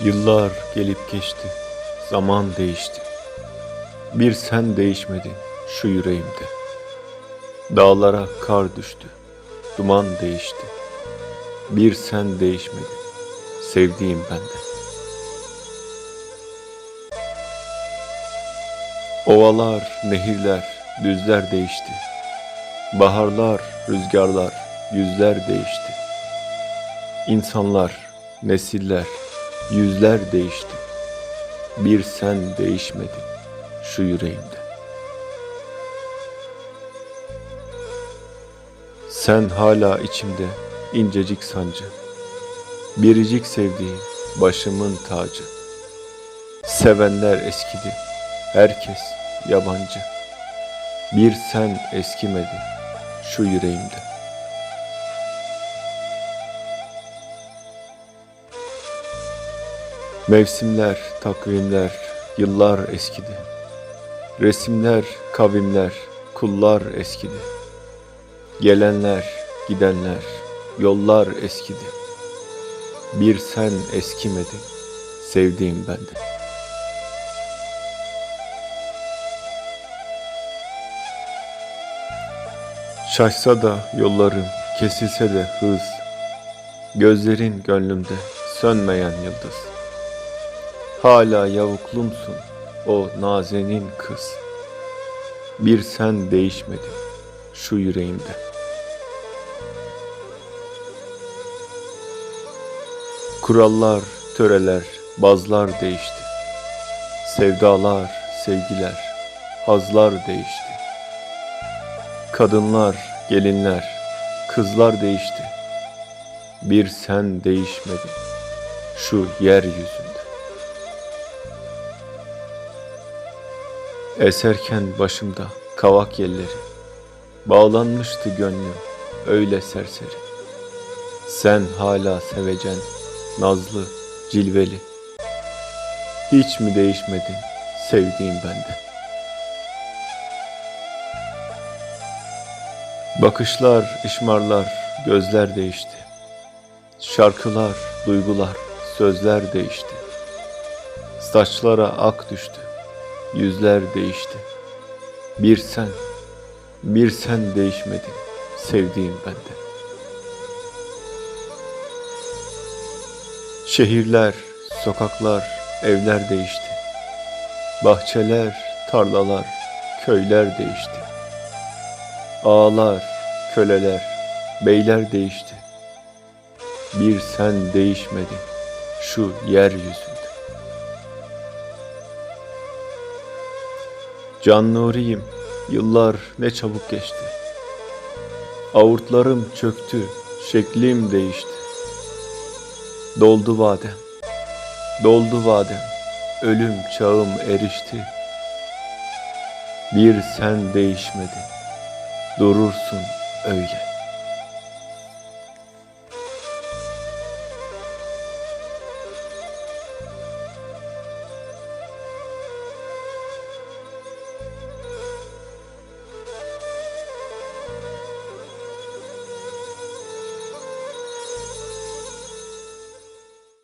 Yıllar gelip geçti, zaman değişti. Bir sen değişmedin şu yüreğimde. Dağlara kar düştü, duman değişti. Bir sen değişmedin, sevdiğim bende. Ovalar, nehirler, düzler değişti. Baharlar, rüzgarlar, yüzler değişti. İnsanlar, nesiller, yüzler değişti. Bir sen değişmedin şu yüreğimde. Sen hala içimde incecik sancı. Biricik sevdiğim başımın tacı. Sevenler eskidi, herkes yabancı. Bir sen eskimedin şu yüreğimde. Mevsimler, takvimler, yıllar eskidi. Resimler, kavimler, kullar eskidi. Gelenler, gidenler, yollar eskidi. Bir sen eskimedin, sevdiğim bende. Şaşsa da yollarım, kesilse de hız. Gözlerin gönlümde sönmeyen yıldız. Hala yavuklumsun o nazenin kız. Bir sen değişmedin şu yüreğimde. Kurallar, töreler, bazlar değişti. Sevdalar, sevgiler, hazlar değişti. Kadınlar, gelinler, kızlar değişti. Bir sen değişmedin şu yeryüzünde. Eserken başımda kavak yelleri, bağlanmıştı gönlüm öyle serseri. Sen hala sevecen, nazlı, cilveli. Hiç mi değişmedin sevdiğim bende? Bakışlar, ışmarlar, gözler değişti. Şarkılar, duygular, sözler değişti. Saçlara ak düştü, yüzler değişti. Bir sen, bir sen değişmedin sevdiğim bende. Şehirler, sokaklar, evler değişti. Bahçeler, tarlalar, köyler değişti. Ağalar, köleler, beyler değişti. Bir sen değişmedin şu yeryüzünde. Can Nuri'yim, yıllar ne çabuk geçti. Avurtlarım çöktü, şeklim değişti. Doldu vadem, doldu vadem, ölüm çağım erişti. Bir sen değişmedin, durursun öyle.